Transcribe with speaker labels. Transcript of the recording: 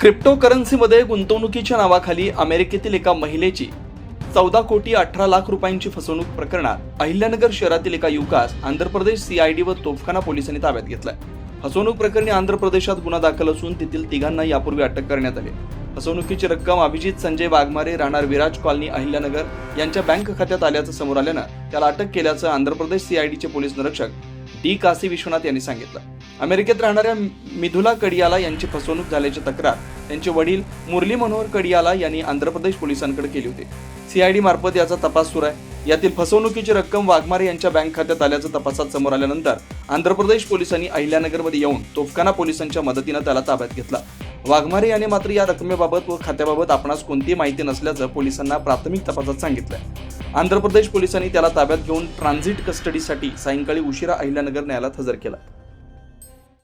Speaker 1: क्रिप्टोकरन्सीमध्ये गुंतवणुकीच्या नावाखाली अमेरिकेतील एका महिलेची चौदा कोटी अठरा लाख रुपयांची फसवणूक प्रकरणात अहिल्यानगर शहरातील एका युवकास आंध्र प्रदेश सीआयडी व तोफखाना पोलिसांनी ताब्यात घेतलाय. फसवणूक प्रकरणी आंध्र प्रदेशात गुन्हा दाखल असून तेथील तिघांना यापूर्वी अटक करण्यात आली. फसवणुकीची रक्कम अभिजित संजय वाघमारे राहणार विराज कॉलनी अहिल्यानगर यांच्या बँक खात्यात आल्याचं समोर आल्यानं त्याला अटक केल्याचं आंध्र प्रदेश सीआयडीचे पोलीस निरीक्षक डी कासी विश्वनाथ यांनी सांगितलं. अमेरिकेत राहणाऱ्या मिथुला कडियाला यांची फसवणूक झाल्याची तक्रार त्यांचे वडील मुरली मनोहर कडियाला यांनी आंध्र प्रदेश पोलिसांकडे केली होती. सीआयडी मार्फत याचा तपास सुरू आहे. यातील फसवणुकीची रक्कम वाघमारे यांच्या बँक खात्यात आल्याचं तपासात समोर आल्यानंतर आंध्र प्रदेश पोलिसांनी अहिल्यानगरमध्ये येऊन तोफखाना पोलिसांच्या मदतीनं त्याला ताब्यात घेतला. वाघमारे याने मात्र या रकमेबाबत व खात्याबाबत आपणास कोणतीही माहिती नसल्याचं पोलिसांना प्राथमिक तपासात सांगितलं आंध्र प्रदेश पोलिसांनी त्याला ताब्यात घेऊन ट्रान्झिट कस्टडीसाठी सायंकाळी उशिरा अहिल्यानगर न्यायालयात हजर केला.